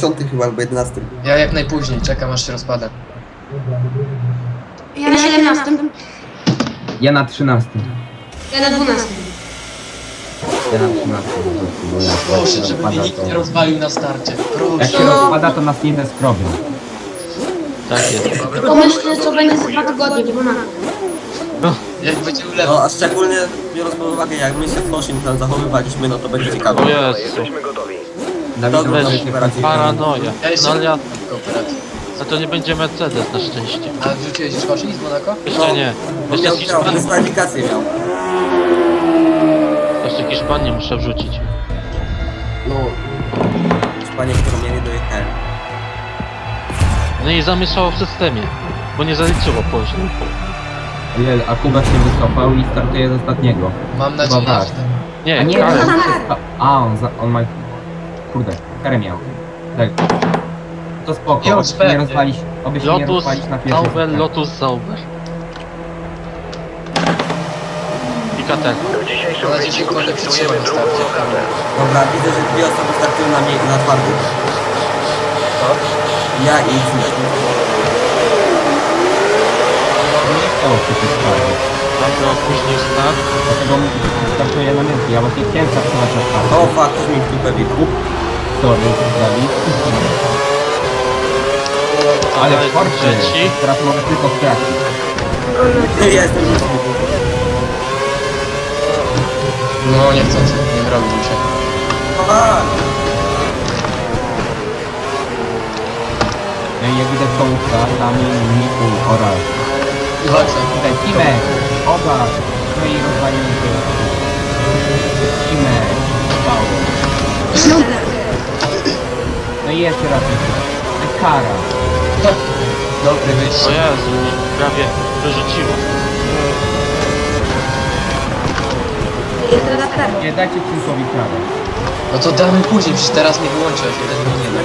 dziesiąty chyba, albo jedenasty. Ja jak najpóźniej, czekam aż się rozpada. Ja na 17. Ja na 13. Ja na 12. Ja na 13. bo ja- Proszę, żeby mnie nikt nie rozwalił na starcie. Jak Proszę. się rozpada, to nas nie zeskrobią. Tak jest. Pomyślę, co będzie za dwa tygodnie, bo mam. Jak będzie No, ulewał. a szczególnie biorąc pod uwagę, jak my się Foshim tam zachowywaliśmy, no to będzie ciekawe. O Jezu. Dawid, Dobra, może weź. się operacyjny. Paranoja. Ja jeszcze No ale ja, a to nie będzie Mercedes na szczęście. A wrzuciłeś już Hoshi z Monako? Jeszcze nie. On Jeszcze miał, miał Hiszpanię, dyskwalifikację miał. jeszcze Hiszpanię muszę wrzucić. No, Hiszpanię, którą ja nie dojechałem. No i zamieszało w systemie, bo nie zaliczyło później. Ojej, a Kuba się wycofał i startuje z ostatniego. Mam nadzieję, Chyba że tak. tak. A Nie, nie, Karel. a on, za, on ma... Kurde, karę miał. Tak. To spoko, Już oby się nie pewnie. rozwalić, oby się nie Lotus, rozwalić na pierwszym Sauber. Lotus, Sauber. I KT. Mam nadzieję, że kurde przytrzyma na starcie. Dobra, widzę, że dwie osoby startują na, mie- na twardym. Ja i. Nie chciało się to sprawdzić. Bardzo opóźnił start. Dlatego startuję na między. Ja właśnie chciałem startować na start. O, fuck, ktoś mi w dupę. Sorry, Dawid. Ale Ale w Forcie, trzeci. teraz mogę tylko stracić. Jestem No niechcący, nie wyrobił mi się. Fuck! No i jak widać kołówka, tam Miku oraz walczę. tutaj Timek, oba, no i rozwalimy się. Timek, Paul. No i jeszcze raz. Kara. Dobry O wyjście. Jezu, mi prawie wyrzuciło. Nie dajcie Cinkowi prawa. No to damy później, przecież teraz mnie wyłączyłeś, jeden mnie nie da.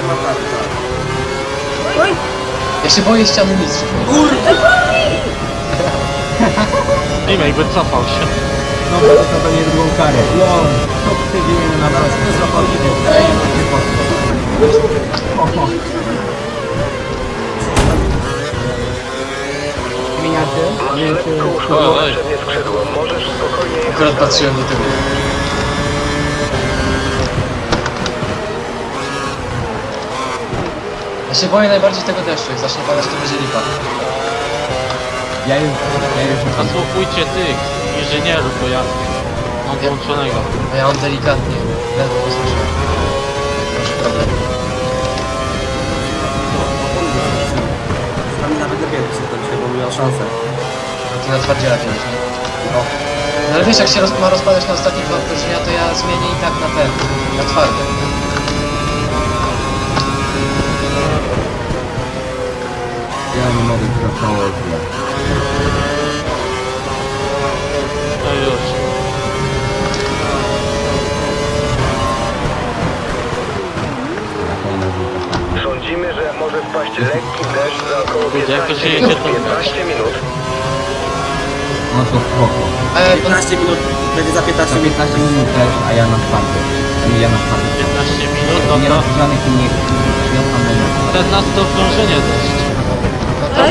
Ja się boję ściany mistrzów. Imek wycofał się. No bo to to nie drugą karę. No, to przejdziemy na was. Zmieniacie? Zmieniacie? O. Akurat patrzyłem do tyłu. Ja się boję najbardziej tego deszczu, jak zacznie padać to będzie lipa. Ja już, ja już Zasłuchujcie tych inżynierów, bo ja mam włączonego. A ja on delikatnie, ledwo posłyszałem. Proszę problem. Miał szansę. Ty na twardziela kiedyś, nie? No. No ale wiesz, jak się roz, ma rozpadać na ostatnie dwa okrążenia, to ja zmienię i tak na ten, na twarde. Ja nie mogę teraz może wpaść lekki deszcz za około Ludzie, jak to 15 się minut. jedzie, to 15 minut. No to spoko. To 15 minut, będzie za 15 Za minut. 15 minut też, a ja na czwarty. Ja na czwarty. 15 minut, Nie no to rozgrzanych i nie ja tam będę. 14 okrążenie deszcz.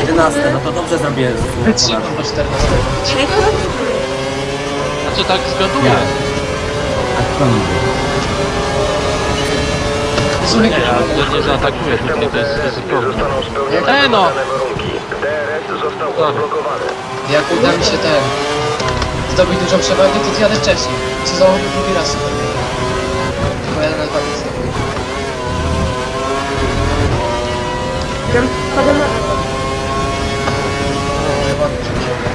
11, no to dobrze zrobię. z- wytrzymam do 14. Znaczy tak zgaduję. Ja. A kto niby? Słuchaj, ja nie zaatakuję, to jest ryzykowne. Ej, no! Dobra. jak uda mi się ten... zdobyć dużą przewagę, to zjadę wcześniej. Sezonowy drugi raz super. Pojadę na dwa miejsca. Chyba, że mi się uda.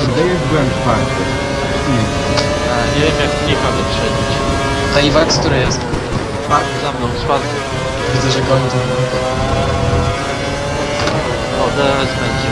Kurde, już byłem czwarty. Nie. A, nie wiem jak Nika wyprzedzić. A Iwax, który jest? Za mną, czwarty. Widzę, że goni to. O, DRS będzie.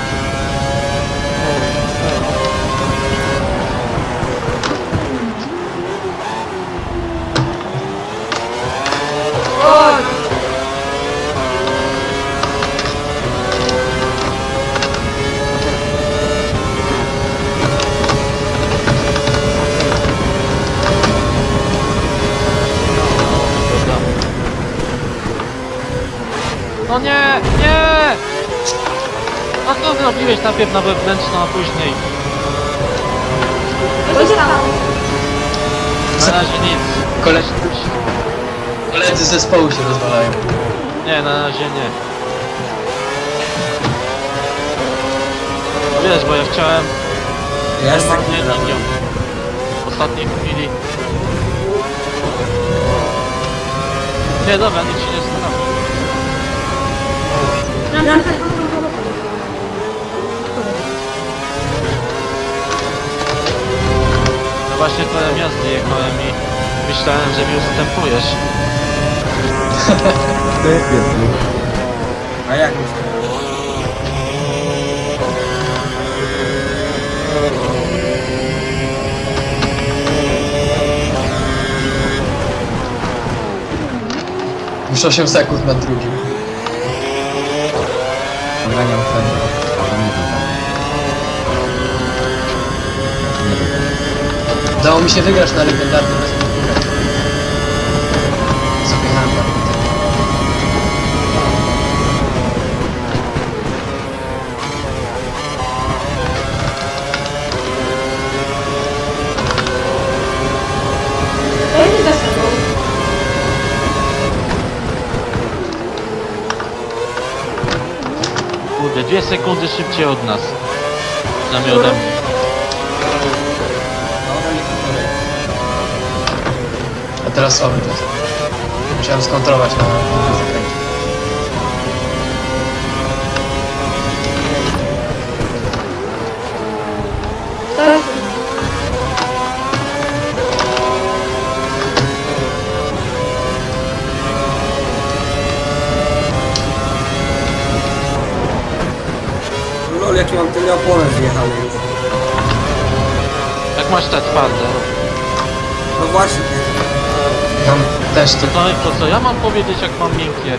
Co zrobiłeś najpierw na wewnętrzną, a później? Co się stało? Na razie nic. Koledzy, koledzy z zespołu się rozwalają. Nie, na razie nie. No wiesz, bo ja chciałem Ja jestem normalnie linią. W ostatniej chwili. Nie, dobra, nic się nie stało. No właśnie twoje miasto jechałem i myślałem, że mi ustępujesz. To jest pierwszy. A jak myślisz? Już 8 sekund na drugim. Nagraniam sobie. A to Udało mi się wygrać na legendarnym bezpieczniku. Zapychałem tam. To jest za sobą. Kurde, dwie sekundy szybciej od nas. Przynajmniej teraz słaby. Musiałem skontrolować na na zakręcie. To jest... Lol, jaki mam tyle opony zjechane już. Jak masz te twarde? No właśnie. Też to... No i to co, ja mam powiedzieć jak mam miękkie?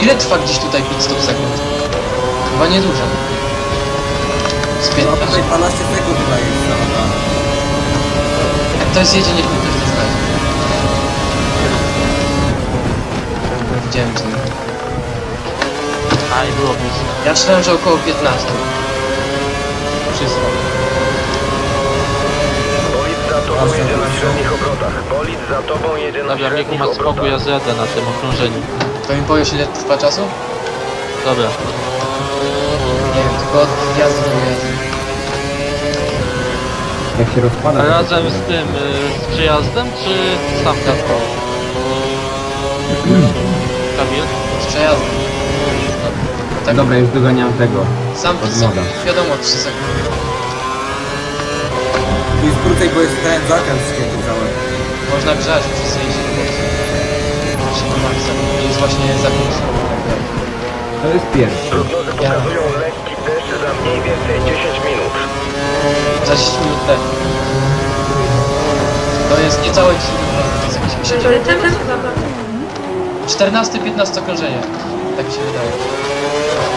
Ile trwa gdzieś tutaj pit stop sekund? Chyba niedużo. Z No 15. tutaj 12 sekund chyba jest załadane. Jak to jest jedzie, niech mi ktoś to znać. Widziałem co. A i było blisko. Ja myślałem, że około 15. Wszystko. Jedzie na średnich obrotach. Bolid za tobą jedzie na Dobra, Miku średnich ma spokój, obrotach. ja zjadę na tym okrążeniu. To mi powiesz ile trwa czasu? Dobra. Nie wiem, tylko od do wyjazdu. Jak się rozpada... To razem z tym, y, z przyjazdem, czy sam tylko? Kamil? Z przejazdem. Tak, Dobra, już doganiam tego. sam od sam, moda. wiadomo, 3 sekundy. Tu jest krócej, bo jest ten zakręt ścięty cały. Można grzać, wszyscy jeździ do boku. Szybko maksa. Jest właśnie zakręt. To jest pierwszy. Prognozy pokazują lekki deszcz za mniej więcej 10 minut. Za 10 minut też. To jest niecałe 10 minut. To jest jakieś 8 Ale ten chyba... 14-15 okrążenie. Tak mi się wydaje.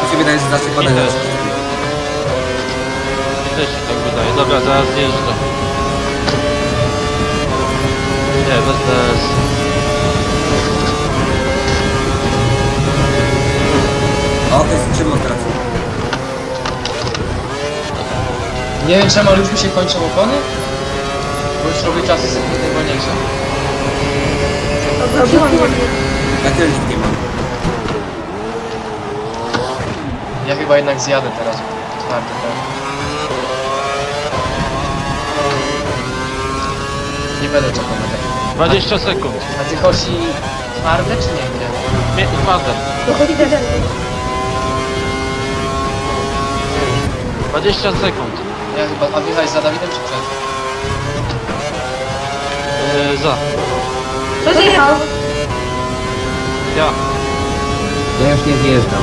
Mi się wydaje, że znaczy Mi podać też. Mi też się tak wydaje. Dobra, zaraz zjeżdżam. Nie, bez DS. O, to jest czym teraz? Nie wiem czemu, ale już mi się kończą opony? Bo już robię czasy sekundy wolniejsze. Robiłam ładnie. Ja tyle nie mam. Ja chyba jednak zjadę teraz. Czwarty, tak. Nie będę czekał na. 20 sekund. A ty Hosi twarde czy nie? Nie. Mnie twarde. Dochodzi do zębu. 20 sekund. Ja chyba, a wjechałeś za Dawidem czy przed? Yy, za. To zjechał. Ja. Ja już nie zjeżdżam.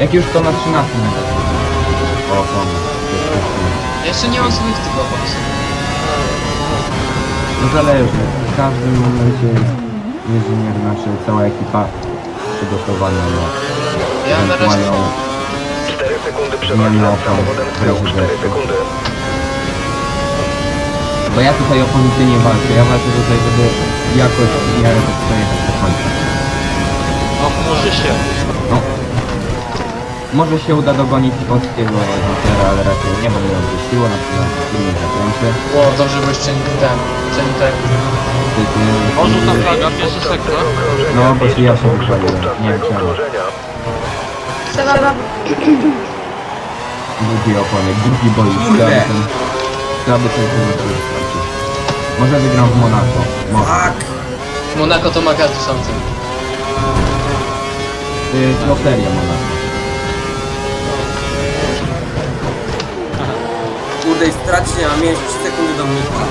Jak już to na 13 metrach. O, pomysł. Ja jeszcze nie mam swoich tylko opon. No zależy. W każdym momencie inżynier, znaczy cała ekipa przygotowania na Ja na razie... mają 4 sekundy przewagi Nie, no, nad to- samochodem z tyłu. 4 sekundy. Bo ja tutaj o pozycję nie walczę, ja walczę tutaj, żeby jakoś w miarę tak przejechać do końca. No, może się. Może się uda dogonić polskiego Wintera, ale raczej nie będę miał siły, na przykład silnie zakręcie. Ło, dobrze byś przeni ten, przeni tak. Wtedy- Orzuta flaga, pierwszy sektor. No, bo się ja się wypaliłem, nie wiem czemu. Trzeba Głupi opony, głupi boisk, Kurde. słaby ten, ten stracił. Może wygram w Monako, może. Tak! Monako to ma każdy. To jest loteria Monako. Kurde, i stracić, a miałem 3 sekundy do mnika.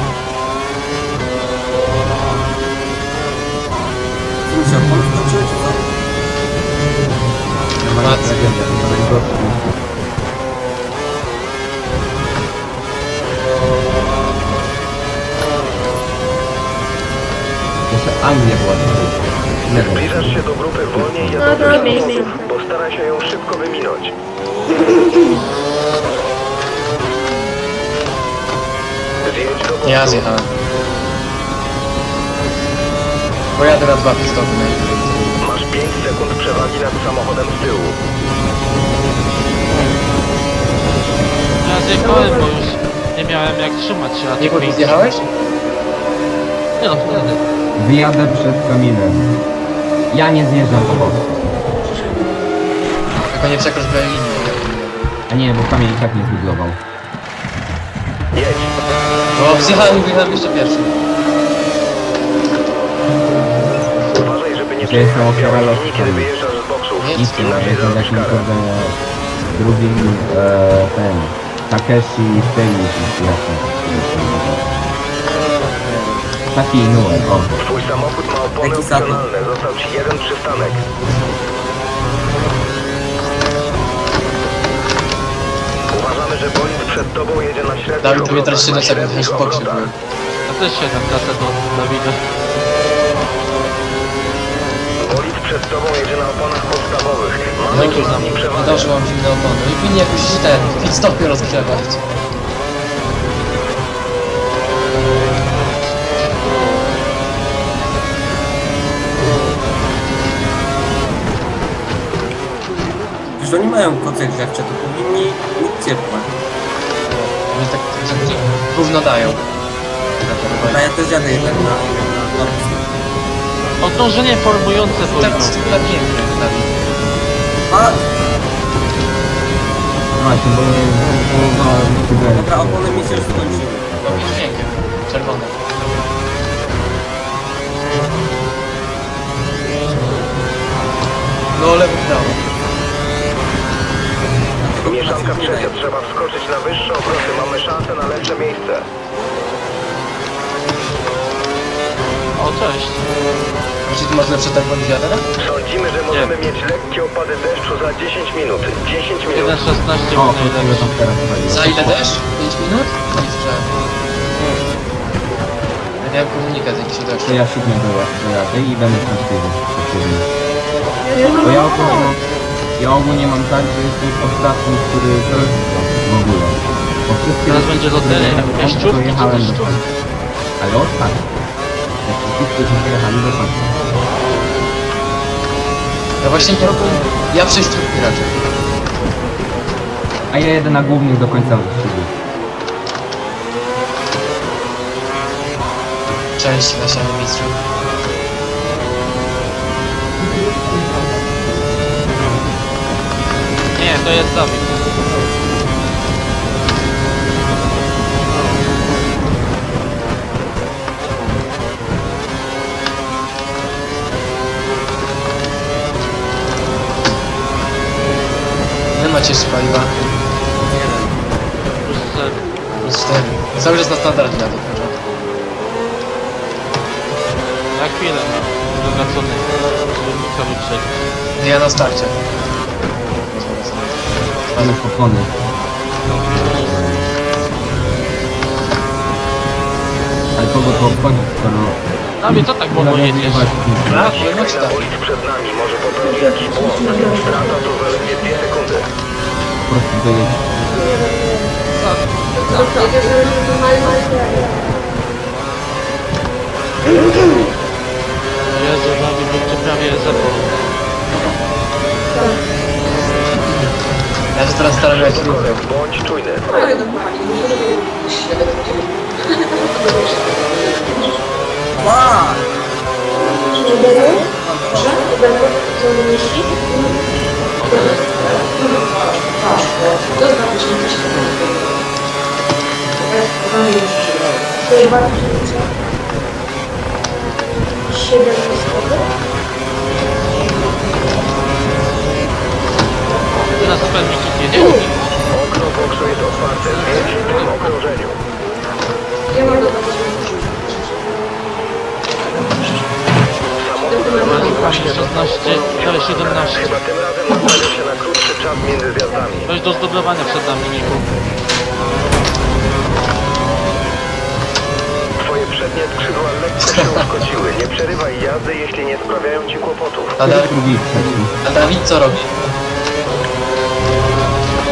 Co mi się opon skończyły, czy co? Jeszcze Anglia była tutaj. Nie wiem. Zbliżasz się do grupy wolniej No, miejmy. samochodów. Postaraj się ją szybko wyminąć. Ja zjechałem. Pojadę na dwa pistopy najwyżej. Masz 5 sekund przewagi nad samochodem z tyłu. Ja zjechałem, bo już nie miałem jak trzymać się na Nie tych miejscach. zjechałeś? Nie no, wtedy. Wyjadę przed kaminem. Ja nie zjeżdżam po boku. Tylko nie przekroч białej linii. A nie, bo kamień i tak nie zbudlował. Jedź. O, zjechałem i wyjechałem jeszcze pierwszy. Uważaj, żeby nie Gdzie jest przejechać ta białej ofiara linii, kiedy losu? wyjeżdżasz z boksów. Nic nie ma, Inaczej jestem zarobisz takim karę. kurde drugim e, ten Takeshi Teimi jasne. Taki numer, o. Twój samochód ma opony opcjonalne. Został ci jeden przystanek. Bolid przed tobą jedzie na średnich Dawid, to mnie teraz obrotach, 7 na sekund, już w boksie obrotach. byłem. Ja też się tam tracę do Dawida. Przed tobą jedzie na oponach podstawowych. No Mamy i tu nad nim nie przewagę. doszło mam zimne opony. I powinien jakoś ten, pit stopy rozgrzewać. Przecież oni mają koce grzewcze, to powinni mieć ciepłe. Tak, gówno dają. A ja też jadę jednak na... Okrążenie formujące powinno Teraz być. chyba piękne, Dawid. A, Właśnie, bo próbowałem chyba dobra, opony mi się już skończyły. Robisz pięknie. Czerwone. No lewy Trzeba wskoczyć na wyższe obroty. Mamy szansę na lepsze miejsce. O, cześć. Czy ty masz lepsze ja teraz? Sądzimy, że możemy mieć lekkie opady deszczu za 10 minut. 10 minut. 1.16 O, był to tam teraz. Za ile deszcz? 5 minut? Nie słyszałem. Ja miałem komunikat jakiś. To ja siódmy dojadę i będę tam sztywny. Bo ja ja ogólnie mam tak, że jestem ostatni, który w ogóle. Bo wszystkie Teraz będzie loteria. to czy jechałem do deszczówki? końca. Ale ostatni. Jak wszyscy, którzy jechali do końca. Ja właśnie nie Ja przejściówki raczej. A ja jedę na głównych do końca wyścigu. Część na sianie Nie, to jest Dawid. Nie macie jeszcze paliwa. Plus zero. Plus 4. Cały czas na standard jadę. Na chwilę. Żeby Mika wyprzedzić. Ja na starcie. Ale popony. Ale kogo to obchodzi, skoro... Dawid, co tak wolno jedziesz? Tak, no tak? bolid przed nami. Może popełnić jakiś błąd. Strata to zaledwie 2 sekundy. Po prostu normalnie. Jezu, Dawid, bym cię prawie zepnął. Bądź czujny. Ła! Siedem super mikit jedzie? Okno boksu jest otwarte. W tym okrążeniu. Ja mam do Masz 16, prawie 17. Chyba tym razem ustawił się na krótszy czas między zjazdami. Coś do zdobywania przed nami, Miku. Twoje przednie skrzydła lekko się uszkodziły. Nie przerywaj jazdy, jeśli nie sprawiają ci kłopotów. A, da Drugi, trzeci. a Dawid co robi?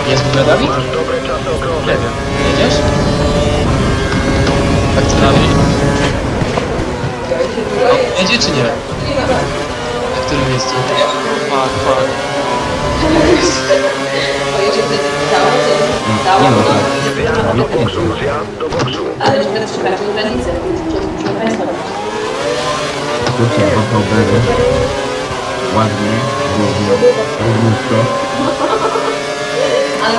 Jest w ogóle Dawid? Czasy okrążenia. Jedziesz? Tak co Dawid. Jedzie czy nie? Na którym miejscu? Fuck, fuck. Pojedzie wtedy całą, Nie, nie no, do boksu, zjazd do boksu. Ale będę przekraczał granicę. Proszę Państwa. Kurczę, bery. Ładnie, równo, równiutko. Ale.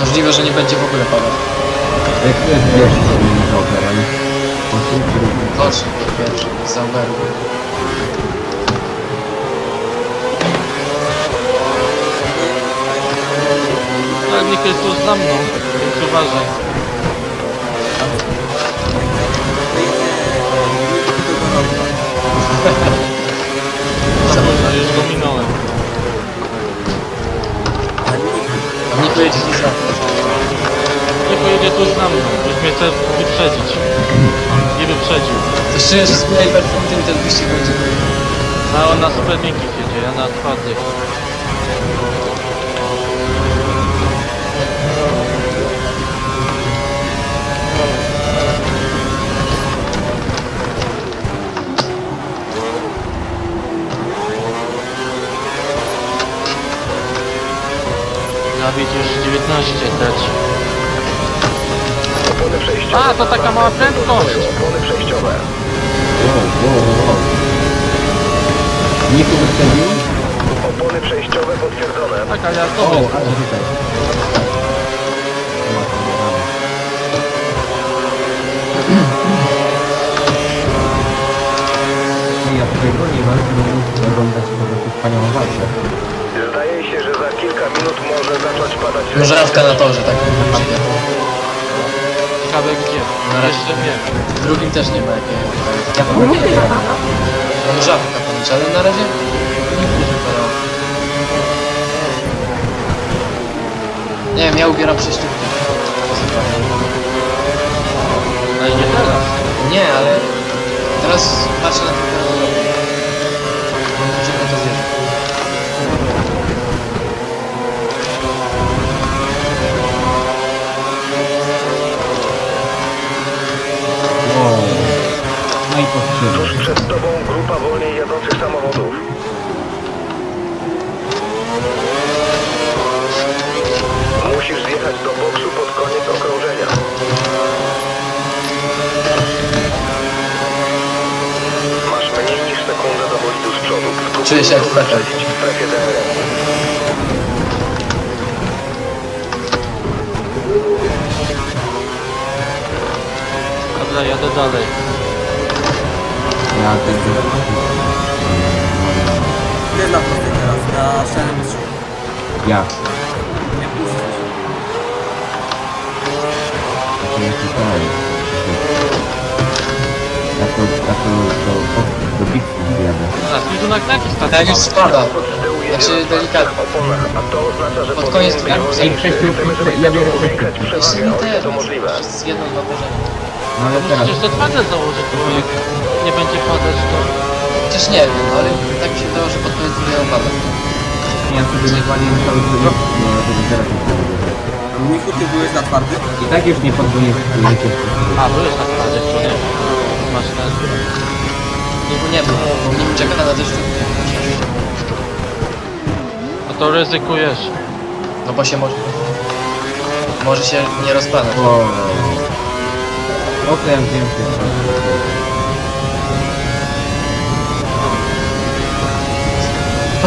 Możliwe, że nie będzie w ogóle padał. Jak to jest pierwszy z tym rowerem? Poszło, który... Chodź, pierwszy, z. Jest tuż za mną, więc uważaj. Za późno, już go minąłem. Nie pojedzie nic za Nie pojedzie tuż za mną, już mnie chce wyprzedzić. Nie wyprzedził. To szczerze, z Hyperfunktem ten wyścig będzie. A on na super miękkich jedzie, ja na twardych. Dawid już 19 leci. Opony przejściowe. A, to taka mała prędkość! Opony przejściowe. Wow, wow, wow. Niku wyprzedził? Opony przejściowe potwierdzone. Tak, ale ja O, dobrze. ale tutaj. Nie, ja tutaj go nie mam, żeby oglądać po prostu wspaniałą walkę. Zdaje się, że za kilka minut może zacząć padać Żrawka na torze, tak naprawdę. Ciekawe gdzie. Na razie. Jeszcze nie. W drugim też nie ma jakiegoś. Ja pamiętam. No żabka ponoć, ale na razie nikt nie. Nie wiem, ja ubieram prześlubki. Ale nie teraz. Nie, ale teraz patrzę na temperaturę. Możemy to zjeść. Wow. No i powstrzymał. Tuż przed tobą grupa wolniej jadących samochodów. Musisz zjechać do boksu pod koniec okrążenia. Masz mniej niż sekundę do bolidu z przodu. Spróbuj Czuję się jak w strefie DRS. Dobra, jadę dalej. Ja. Gdzie jest na prostej teraz? Na ścianie mistrzów. Ja. Nie puścić. Znaczy ja tutaj. Ja to, ja to do, do, do bitwy jadę. Teraz mi tu naklejki Tak już startowały. spada. Znaczy, delikatnie. a to Pod koniec tu Ej. Krzysiu, ja Krzysiu. wygrać Jeszcze też. to możliwe. Z jedną, dwa pożenie. No ale No teraz... przecież to twarde jak nie będzie padać, to Chociaż nie wiem, ale tak mi się wydawało, że pod koniec drugiego pada. Ja sobie wywaliłem cały sobie, no żeby teraz nie zrobię. A Michu, ty byłeś na twardy? I tak już nie podgonię życie. A, byłeś na sprawie, to nie. Masz na Niego nie bo mnie czeka na deszczu. No to ryzykujesz. No bo się może... Może się nie rozpadać. O. Okrem więcej.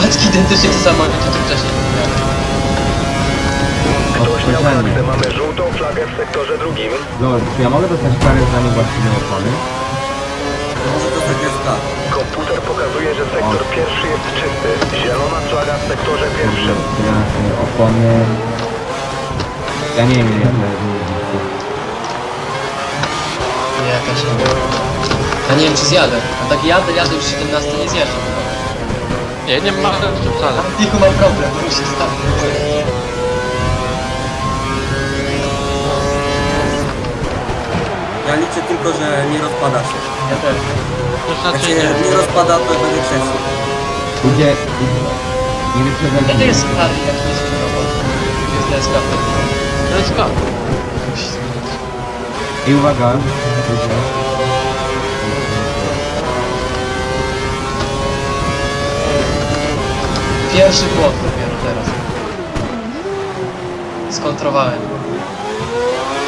Paczki identycznie to samo, jak. Ktoś miał Odskoczenie. kartę, mamy żółtą flagę w sektorze drugim. Lol, czy ja mogę dostać karę za niewłaściwe opony? Może to ZGSK. Komputer pokazuje, że sektor pierwszy jest czysty. Zielona flaga w sektorze pierwszym. Ja te opony... Ja nie wiem jak to Nie, jakaś nie Ja nie wiem czy zjadę. A tak jadę, jadę już 17 nie zjeżdżam. Nie, nie ma sensu wcale. Ma problem, musi stać. Ja liczę tylko, że nie rozpada się. Ja też. To Jak znaczy się nie. nie rozpada, to będę trzeci. Gdzie... Nie wyprzedzaj Ja to jest stary, jak nie jest robot. Jest DSK. To jest kap. I uwaga. Ludzie. Pierwszy błąd dopiero teraz. Skontrowałem.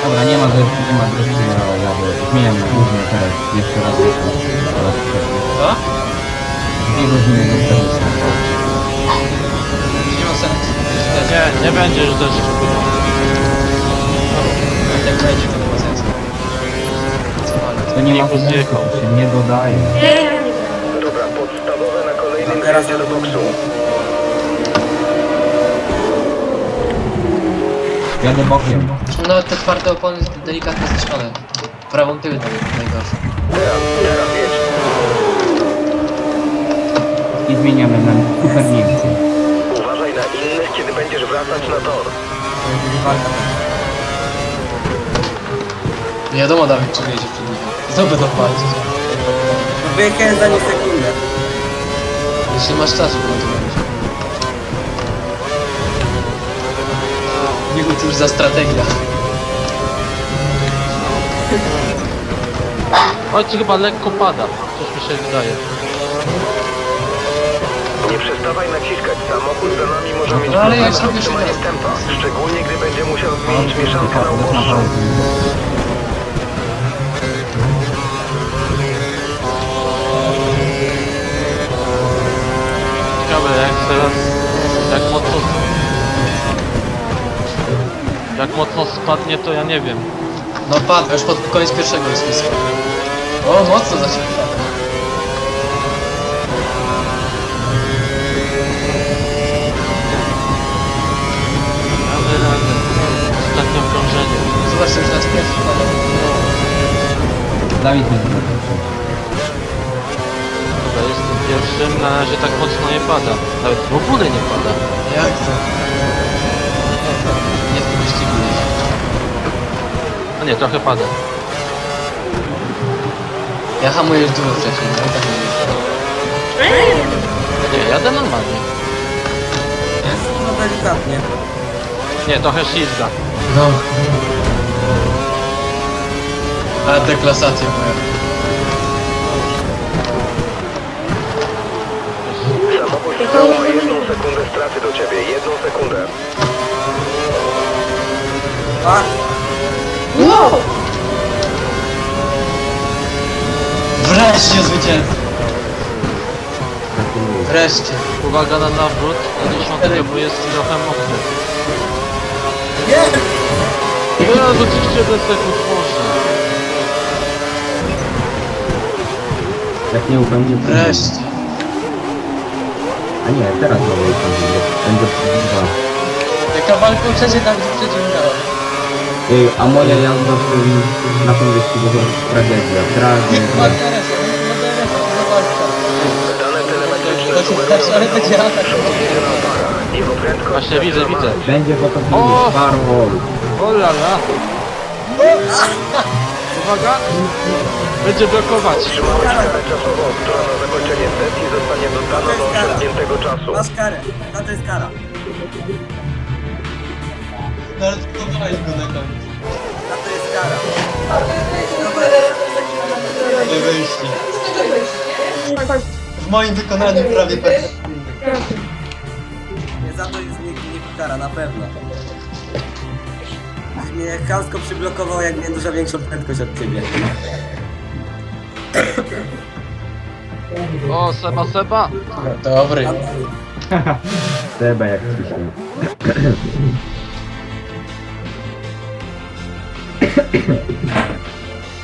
Dobra, nie ma rzeczy, nie ma rzeczy, ja jadę. Zmieniam głównie teraz. Jeszcze raz wcześniej. Co? Dwie godziny do serwisu. Nie ma sensu. Nie, nie będzie już deszczu. Jak będzie, to nie ma sensu. Co. To nie ma sensu, się nie dodaje. Dobra, podstawowe na kolejnym teraz do boksu. Jadę bokiem. No te twarde opony delikatnie zniszczone. Prawą tyły tam jest najgorsze. Teraz, teraz jedź. I zmieniamy na super Niemcy. Uważaj na innych, kiedy będziesz wracać na tor. Nie wiadomo Dawid czy wyjedzie przed nim. Znowu będą walczyć. Wyjechałem za nie sekundę. Jeśli masz czas, żeby to robić. Niego cóż za strategia. Ojciec chyba lekko pada. Coś mi się wydaje. Nie przestawaj naciskać, samochód za nami może mieć No jak problem z utrzymaniem tempa. Szczególnie gdy będzie musiał zmienić mieszankę na uboższą. Jak mocno spadnie to ja nie wiem. No padł, już pod koniec pierwszego jest nisko. O, mocno zaczyna padać. Rady, rady. Ostatnie okrążenie. Zobacz, co już nas pierwszy padał. Dawid nie. Dobra, jestem pierwszym. Na razie tak mocno nie pada. Nawet w ogóle nie pada. Jak to? Jeździć. A nie, trochę pada. Ja hamuję już dużo wcześniej, no i tak nie wiem. Nie, jadę normalnie. No delikatnie. Nie, trochę ślizga. No. Ale deklasacja moja. Samochód z tyłu ma jedną sekundę straty do ciebie. Jedną sekundę. A, Wreszcie zwycięstwo! Wreszcie. Uwaga na nawrót do dziesiątego, bo jest trochę mokry. nie! Ja do 31 sekund można. Jak nie upędzi, to. Wreszcie. A nie, teraz mogę upędzić, bo będzie dwa. Jaka walka trzeciej tam. Ej, a moja jazda w tym, na tym wyścigu to jest tragedia. Tragedia. Właśnie widzę, widzę. Będzie po to O! Barwol. O la la. Uwaga! Będzie blokować. Czasową, która na zakończenie sesji zostanie dodana do osiągniętego czasu. Masz karę. Na to jest kara. Nawet próbowałeś go na końcu. Na to jest kara. Nie wyjście. W moim wykonaniu prawie perfekcyjnie. Nie, za to jest nie, nie kara, na pewno. Mnie chamsko przyblokował, jak miałem dużo większą prędkość od ciebie. O, Seba, Seba! Dobry. Seba jak przyszło.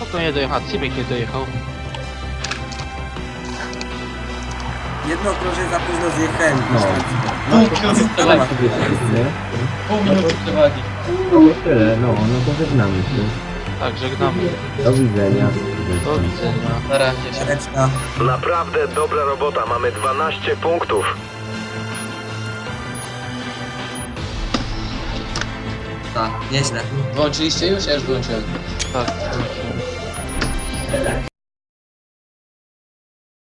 No to nie dojechał, Cibek nie dojechał. Jedno okrążenie za późno zjechałem. No. Pół minuty przewagi. Pół minuty przewagi. No to tyle, no, no to żegnamy się. Tak, żegnamy. Do widzenia. Do widzenia. Na razie się. Reczka. Naprawdę dobra robota, mamy 12 punktów. Tak, nieźle. Włączyliście już? Ja już wyłączyłem. Tak. Electric.